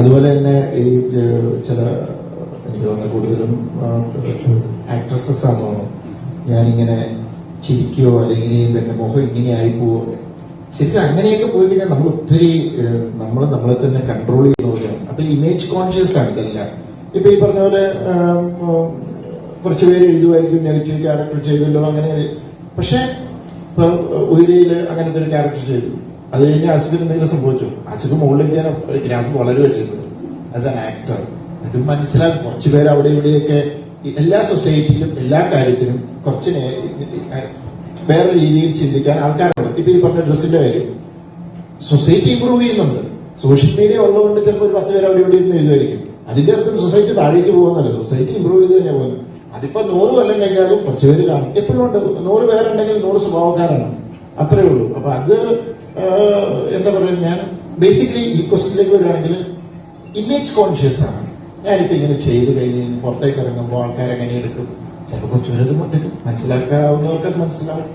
അതുപോലെ തന്നെ ഈ ചില എനിക്ക് തോന്നുന്നു കൂടുതലും ആക്ട്രസസ് ആണോ? ഞാനിങ്ങനെ ചിരിക്കുകയോ അല്ലെങ്കിൽ എന്റെ മുഖം ഇങ്ങനെ ആയി പോവോ ശരിക്കും അങ്ങനെയൊക്കെ പോയി കഴിഞ്ഞാൽ നമ്മൾ ഒത്തിരി നമ്മൾ നമ്മളെ തന്നെ കൺട്രോൾ ചെയ്യുന്നവരാണ് അപ്പൊ ഇമേജ് കോൺഷ്യസ് ആണ് ഇതെല്ലാം. ഇപ്പൊ ഈ പറഞ്ഞ പോലെ കുറച്ച് പേര് എഴുതുമായിരിക്കും നെഗറ്റീവ് ക്യാരക്ടർ ചെയ്തല്ലോ അങ്ങനെ പക്ഷെ ഇപ്പൊ ഉയരയിൽ അങ്ങനത്തെ ഒരു ക്യാരക്ടർ ചെയ്തു. അത് കഴിഞ്ഞ് അച്ഛനും എന്തെങ്കിലും സംഭവിച്ചു? അസുഖം മുകളിലേക്ക് ഞാൻ ഗ്രാഫ് വളരെ വെച്ചിരുന്നത് ആസ് ആൻ ആക്ടർ അത് മനസ്സിലാക്കി കുറച്ചു പേര് അവിടെ ഇവിടെയൊക്കെ എല്ലാ സൊസൈറ്റിയിലും എല്ലാ കാര്യത്തിലും കുറച്ച് വേറെ രീതിയിൽ ചിന്തിക്കാൻ ആൾക്കാരുണ്ട്. ഇപ്പൊ ഈ പറഞ്ഞ ഡ്രസ്സിന്റെ കാര്യം. സൊസൈറ്റി ഇമ്പ്രൂവ് ചെയ്യുന്നുണ്ട്. സോഷ്യൽ മീഡിയ ഉള്ളതുകൊണ്ട് ചിലപ്പോൾ ഒരു പത്ത് പേര് അവിടെ ഇവിടെ ഇരുന്ന് എഴുതുമായിരിക്കും. അതിന്റെ അർത്ഥം സൊസൈറ്റി താഴേക്ക് പോകുന്നല്ല സൊസൈറ്റി ഇമ്പ്രൂവ് ചെയ്ത് തന്നെ പോകുന്നു അതിപ്പോ നൂറ് കൊല്ലം കഴിഞ്ഞാലും കുറച്ച് പേര് കാണും. എപ്പോഴും ഉണ്ട്. നൂറ് പേരുണ്ടെങ്കിൽ നൂറ് സ്വഭാവക്കാരാണ്. അത്രേ ഉള്ളൂ. അപ്പൊ അത് എന്താ പറയുക ഞാൻ ബേസിക്കലി ഈ ക്വസ്റ്റിലേക്ക് വരികയാണെങ്കിൽ ഇമേജ് കോൺഷ്യസ് ആണ്. ഞാനിപ്പോ ഇങ്ങനെ ചെയ്ത് കഴിഞ്ഞ് പുറത്തേക്ക് ഇറങ്ങുമ്പോൾ ആൾക്കാരെങ്ങനെ എടുക്കും? ചിലപ്പോൾ എടുക്കും മനസ്സിലാക്കാവുന്നവർക്ക് മനസ്സിലാവും.